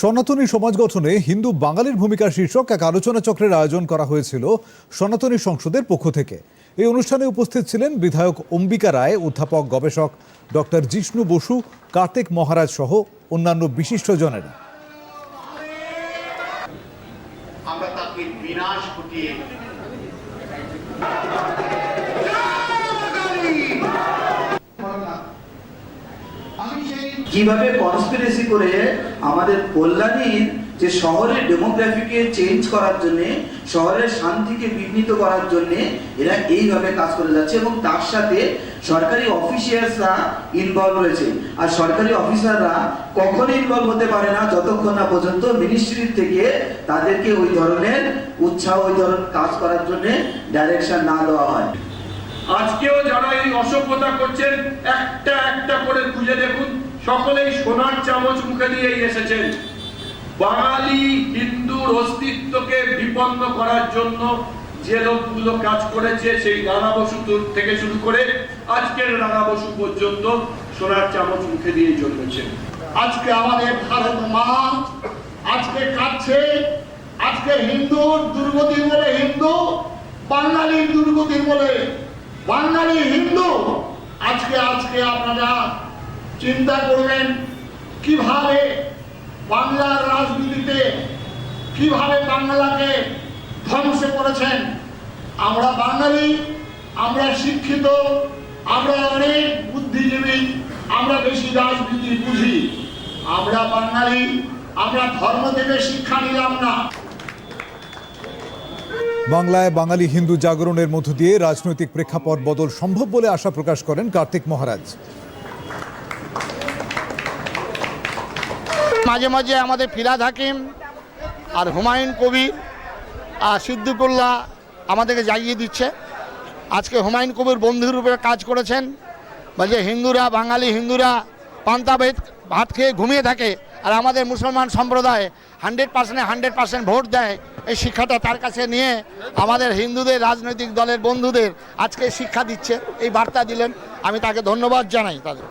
সনাতনী সমাজ গঠনে হিন্দু বাঙালির ভূমিকা শীর্ষক এক আলোচনা চক্রের আয়োজন করা হয়েছিল সনাতনী সংসদের পক্ষ থেকে। এই অনুষ্ঠানে উপস্থিত ছিলেন বিধায়ক অম্বিকা রায় অধ্যাপক গবেষক ডক্টর জিষ্ণু বসু, কার্তিক মহারাজ সহ অন্যান্য বিশিষ্টজনেরা। আমরা তাকে বিনাশ ঘটিয়ে কীভাবে কনস্পিরেসি করে আমাদের কল্যাণীর যে শহরের ডেমোগ্রাফিকে চেঞ্জ করার জন্য, শহরের শান্তিকে বিঘ্নিত করার জন্য এরা এইভাবে কাজ করে যাচ্ছে এবং তার সাথে সরকারি অফিসিয়ালসরা ইনভলভ রয়েছে। আর সরকারি অফিসাররা কখনো ইনভলভ হতে পারে না যতক্ষণ না পর্যন্ত মিনিস্ট্রির থেকে তাদেরকে ওই ধরনের উৎসাহ, ওই ধরনের কাজ করার জন্য ডাইরেকশন না দেওয়া হয়। আজকেও যারা এই অসভ্যতা করছেন, একটা একটা করে খুঁজে দেখুন। সকলেই সোনার চামচ মুখে দিয়েই এসেছেন। বাঙালি হিন্দুর অস্তিত্বকে বিপন্ন করার জন্য যে লোকগুলো কাজ করেছে, সেই রানা বসু থেকে শুরু করে আজকের রানা বসু পর্যন্ত সোনার চামচ মুখে দিয়ে জন্মেছেন আজকে আমাদের ভারত মা, আজকে কাঁদছে, আজকে হিন্দুর দুর্গতি বলে হিন্দু বাঙালির দুর্গতি বলে বাঙালি হিন্দু। আজকে আজকে আপনারা চিন্তা করবেন কীভাবে বাংলার রাজনীতিতে, কীভাবে বাংলাকে ধ্বংস করেছেন। আমরা বাঙালি, আমরা শিক্ষিত, আমরা অনেক বুদ্ধিজীবী, আমরা বেশি রাজনীতি বুঝি। আমরা বাঙালি, আমরা ধর্ম থেকে শিক্ষা নিলাম না। বাংলায় বাঙালি হিন্দু জাগরণের মধ্য দিয়ে রাজনৈতিক প্রেক্ষাপট বদল সম্ভব বলে আশা প্রকাশ করেন কার্তিক মহারাজ। মাঝে মাঝে আমাদের ফিরাদ হাকিম আর হুমায়ুন কবির আর সিদ্দিকুল্লাহ আমাদেরকে জাগিয়ে দিচ্ছে। আজকে হুমায়ুন কবির বন্ধুর রূপে কাজ করেছেন। বলছে, হিন্দুরা, বাঙালি হিন্দুরা, পান্তা ভাত ভাত খেয়ে ঘুমিয়ে থাকে আর আমাদের মুসলমান সম্প্রদায় হান্ড্রেড পার্সেন্টে হান্ড্রেড পার্সেন্ট ভোট দেয়। এই শিক্ষাটা তার কাছে নিয়ে আমাদের হিন্দুদের, রাজনৈতিক দলের বন্ধুদের আজকে শিক্ষা দিচ্ছে। এই বার্তা দিলেন। আমি তাকে ধন্যবাদ জানাই তাদের।